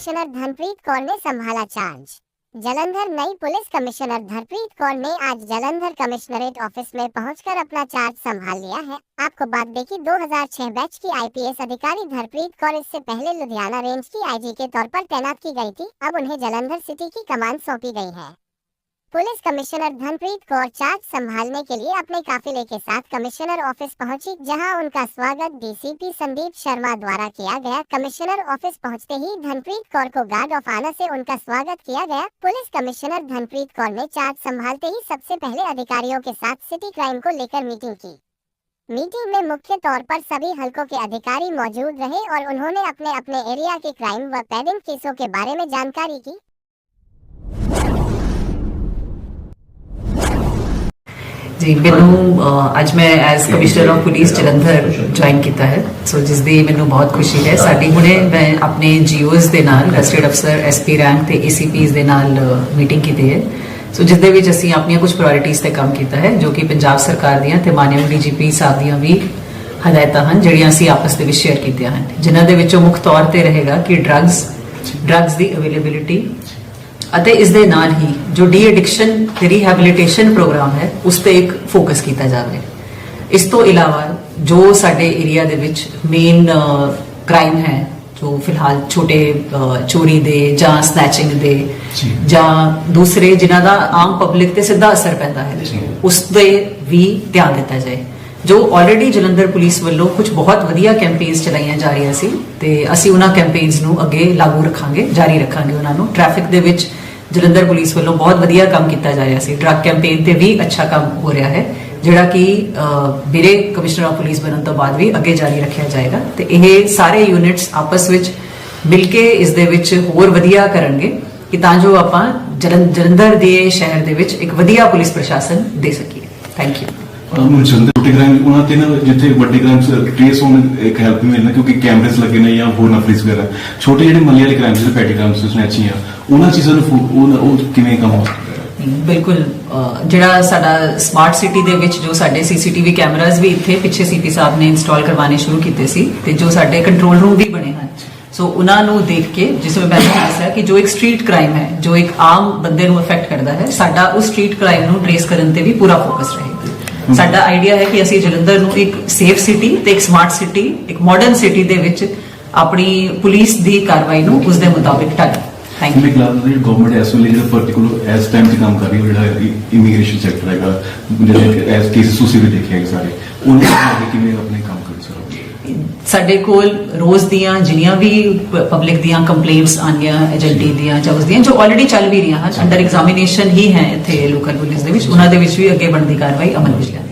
Commissioner Dhanpreet Kaur ने संभाला charge. Jalandhar नई पुलिस कमिश्नर धनप्रीत कौर ने आज जलंधर कमिश्नरेट ऑफ़िस में पहुंचकर अपना चार्ज संभाल लिया है। आपको बात देखी 2006 बैच की आईपीएस अधिकारी धनप्रीत कौर इससे पहले लुधियाना रेंज की आईजी के तौर पर तैनात की गई थी। अब उन्हें जलंधर सिटी की कमान सौंपी गई है। Police commissioner Dhanpreet Kaur charge संभालने के लिए अपने काफिले के साथ कमिश्नर ऑफ़िस पहुँची, जहाँ उनका स्वागत डीसीपी संदीप शर्मा द्वारा किया गया। कमिश्नर ऑफ़िस पहुँचते ही धनप्रीत कौर को गार्ड ऑफ़ ऑनर से उनका स्वागत किया गया। पुलिस कमिश्नर धनप्रीत कौर ने चार्ज संभालते ही सबसे पहले अधिकारियों के साथ सिटी क्राइम को लेकर मीटिंग की। मीटिंग में मुख्य तौर पर सभी हलकों के अधिकारी मौजूद रहे और उन्होंने अपने अपने एरिया के क्राइम व पेडिंग केसों के बारे में जानकारी की। ਜੀ, ਮੈਨੂੰ ਅੱਜ ਮੈਂ as commissioner of police Jalandhar join ਕੀਤਾ ਹੈ। ਸੋ ਜਿਸ ਦੀ ਮੈਨੂੰ ਬਹੁਤ ਖੁਸ਼ੀ ਹੈ। ਸਾਡੀ ਹੁਣੇ ਮੈਂ ਆਪਣੇ ਜੀਓਜ਼ ਦੇ ਨਾਲ ਗਸਟਡ ਅਫਸਰ ਐਸਪੀ ਰੈਂਕ ਤੇ ਏਸੀਪੀਸ ਦੇ ਨਾਲ ਮੀਟਿੰਗ ਕੀਤੀ ਹੈ। ਸੋ ਜਿਸ ਦੇ ਵਿੱਚ ਅਸੀਂ ਆਪਣੀਆਂ ਕੁਝ ਪ੍ਰਾਇੋਰਟੀਜ਼ ਤੇ ਕੰਮ ਕੀਤਾ ਹੈ, ਜੋ ਕਿ ਪੰਜਾਬ ਸਰਕਾਰ ਦੀਆਂ ਤੇ ਮਾਨਯੋਗ ਡੀਜੀਪੀ ਸਾਹਿਬ ਦੀਆਂ ਵੀ ਹਦਾਇਤਾਂ ਹਨ, ਜਿਹੜੀਆਂ ਅਸੀਂ ਆਪਸ ਦੇ ਵਿੱਚ ਸ਼ੇਅਰ ਕੀਤੀਆਂ ਹਨ। ਜਿਨ੍ਹਾਂ ਦੇ ਵਿੱਚੋਂ ਮੁੱਖ ਤੌਰ ਤੇ ਰਹੇਗਾ ਕਿ ਡਰੱਗਸ ਡਰੱਗਸ ਦੀ ਅਵੇਲੇਬਿਲਿਟੀ ਅਤੇ ਇਸ ਦੇ ਨਾਲ ਹੀ ਜੋ ਡੀ ਐਡਿਕਸ਼ਨ ਤੇ ਰੀਹੈਬਿਲਿਟੇਸ਼ਨ ਪ੍ਰੋਗਰਾਮ ਹੈ ਉਸ ਤੇ ਇੱਕ ਫੋਕਸ ਕੀਤਾ ਜਾਵੇ ਇਸ ਤੋਂ ਇਲਾਵਾ ਜੋ ਸਾਡੇ ਏਰੀਆ ਦੇ ਵਿੱਚ ਮੇਨ ਕ੍ਰਾਈਮ ਹੈ ਜੋ ਫਿਲਹਾਲ ਛੋਟੇ ਚੋਰੀ ਦੇ ਜਾਂ ਸਨੈਚਿੰਗ ਦੇ ਜੀ। ਦੂਸਰੇ ਜਿਨ੍ਹਾਂ ਦਾ ਆਮ ਪਬਲਿਕ ਤੇ ਸਿੱਧਾ ਅਸਰ ਪੈਂਦਾ ਹੈ। ਉਸ ਤੇ ਵੀ ਧਿਆਨ ਦਿੱਤਾ ਜਾਏ ਜੋ ਆਲਰੇਡੀ ਜਲੰਧਰ ਪੁਲਿਸ ਵੱਲੋਂ ਕੁਝ ਬਹੁਤ ਵਧੀਆ ਕੈਂਪੇਨਸ ਚਲਾਈਆਂ ਜਾ ਰਹੀਆਂ ਸੀ ਤੇ ਅਸੀਂ ਉਹਨਾਂ ਕੈਂਪੇਨਸ ਨੂੰ ਅੱਗੇ ਲਾਗੂ ਰੱਖਾਂਗੇ ਜਾਰੀ ਰੱਖਾਂਗੇ ਉਹਨਾਂ ਨੂੰ ਟ੍ਰੈਫਿਕ ਦੇ ਵਿੱਚ ਜਲੰਧਰ ਪੁਲਿਸ ਵੱਲੋਂ ਬਹੁਤ ਵਧੀਆ ਕੰਮ ਕੀਤਾ ਜਾ ਰਿਹਾ ਸੀ। ਡਰੱਗ ਕੈਂਪੇਨ ਤੇ ਵੀ ਅੱਛਾ ਕੰਮ ਹੋ ਰਿਹਾ ਹੈ, ਜਿਹੜਾ ਕਿ ਮੇਰੇ ਕਮਿਸ਼ਨਰ ਆਫ ਪੁਲਿਸ ਬਣਨ ਤੋਂ ਬਾਅਦ ਵੀ ਅੱਗੇ ਜਾਰੀ ਰੱਖਿਆ ਜਾਏਗਾ ਤੇ ਇਹ ਸਾਰੇ ਯੂਨਿਟਸ ਆਪਸ ਵਿੱਚ ਮਿਲ ਕੇ ਇਸ ਦੇ ਵਿੱਚ ਹੋਰ ਵਧੀਆ ਕਰਨਗੇ ਕਿ ਤਾਂ ਜੋ ਆਪਾਂ ਜਲੰ- ਜਲੰਧਰ ਦੇ ਸ਼ਹਿਰ ਦੇ ਵਿੱਚ ਇੱਕ ਵਧੀਆ ਪੁਲਿਸ ਪ੍ਰਸ਼ਾਸਨ ਦੇ ਸਕੀਏ। ਥੈਂਕ ਯੂ ਨੂੰ ਜਲਦੀ ਛੋਟੇ ਕ੍ਰਾਈਮ ਉਹਨਾਂ ਤੇ ਨਾ ਜਿੱਥੇ ਵੱਡੇ ਕ੍ਰਾਈਮ ਟ੍ਰੇਸ ਹੋਣ, ਇੱਕ ਹੈਲਪ ਮਿਲਣਾ, ਕਿਉਂਕਿ ਕੈਮਰੇਸ ਲੱਗੇ ਨੇ ਜਾਂ ਹੋਰ ਨਫਰੀਸ ਵਗੈਰਾ। ਛੋਟੇ ਜਿਹੜੇ ਮੱਲੇ ਵਾਲੇ ਕ੍ਰਾਈਮ ਜਿਹੜੇ ਪੈਟੀ ਕ੍ਰਾਈਮ ਸਨੈਚਿੰਗ ਆ, ਉਹਨਾਂ ਚੀਜ਼ਾਂ ਨੂੰ ਉਹ ਉਹ ਕਿਵੇਂ ਕੰਮ ਹੋ ਬਿਲਕੁਲ ਜਿਹੜਾ ਸਾਡਾ ਸਮਾਰਟ ਸਿਟੀ ਦੇ ਵਿੱਚ ਜੋ ਸਾਡੇ ਸੀਸੀਟੀਵੀ ਕੈਮਰਾਜ਼ ਵੀ ਇੱਥੇ ਪਿੱਛੇ ਸੀਪੀ ਸਾਹਿਬ ਨੇ ਇੰਸਟਾਲ ਕਰਵਾਉਣੇ ਸ਼ੁਰੂ ਕੀਤੇ ਸੀ ਤੇ ਜੋ ਸਾਡੇ ਕੰਟਰੋਲ ਰੂਮ ਵੀ ਬਣੇ ਹਨ। ਸੋ ਉਹਨਾਂ ਨੂੰ ਦੇਖ ਕੇ, ਜਿਸ ਵਿੱਚ ਮੈਂ ਦੱਸਿਆ ਕਿ ਜੋ ਇੱਕ ਸਟਰੀਟ ਕ੍ਰਾਈਮ ਹੈ, ਜੋ ਇੱਕ ਆਮ ਬੰਦੇ ਨੂੰ ਅਫੈਕਟ ਕਰਦਾ ਹੈ, ਸਾਡਾ ਉਸ ਸਟਰੀਟ ਕ੍ਰਾਈਮ ਨੂੰ ਟ੍ਰੇਸ ਕਰਨ ਤੇ ਵੀ ਪੂਰਾ ਫੋਕਸ ਰਹੇ। ਸਾਡਾ ਆਈਡੀਆ ਹੈ ਕਿ ਅਸੀਂ ਜਲੰਧਰ ਨੂੰ ਇੱਕ ਸੇਫ ਸਿਟੀ ਤੇ ਇੱਕ ਸਮਾਰਟ ਸਿਟੀ ਇੱਕ ਮਾਡਰਨ ਸਿਟੀ ਦੇ ਵਿੱਚ ਆਪਣੀ ਪੁਲਿਸ ਦੀ ਕਾਰਵਾਈ ਨੂੰ ਉਸ ਦੇ ਮੁਤਾਬਿਕ ਢਾਲਾਂ ਥੈਂਕ ਯੂ ਮੇਰੇ ਖਿਆਲ ਨਾਲ ਗਵਰਨਮੈਂਟ ਇਸ ਵੇਲੇ ਜਿਹੜਾ ਪਾਰਟਿਕੂਲਰ ਐਸ ਟਾਈਮ ਤੇ ਕੰਮ ਕਰ ਰਹੀ ਹੈ ਜਿਹੜਾ ਇਮੀਗ੍ਰੇਸ਼ਨ ਸੈਕਟਰ ਹੈਗਾ, ਜਿਹੜੇ ਐਸ ਕੇਸਿਸ ਤੁਸੀਂ ਵੀ ਦੇਖੇ ਹੈਗੇ ਸਾਰੇ ਉਹਨਾਂ ਨੂੰ ਕਿਵੇਂ ਆਪਣੇ ਕੰਮ ਕਰ ਸਕੋਗੇ ਸਾਡੇ ਕੋਲ ਰੋਜ਼ ਦੀਆਂ ਜਿੰਨੀਆਂ ਵੀ ਪਬਲਿਕ ਦੀਆਂ ਕੰਪਲੇਂਟਸ ਆਉਂਦੀਆਂ ਏਜੰਟੀ ਦੀਆਂ ਜਾਂ ਉਸ ਦੀਆਂ, ਜੋ ਆਲਰੇਡੀ ਚੱਲ ਵੀ ਰਹੀਆਂ ਹਨ ਅੰਡਰ ਐਗਜ਼ਾਮੀਨੇਸ਼ਨ ਹੀ ਹੈ ਇੱਥੇ ਲੋਕਲ ਪੁਲਿਸ ਦੇ ਵਿੱਚ, ਉਹਨਾਂ ਦੇ ਵਿੱਚ ਵੀ ਅੱਗੇ ਬਣਦੀ ਕਾਰਵਾਈ ਅਮਲ ਵਿੱਚ ਲਿਆਂਦੀ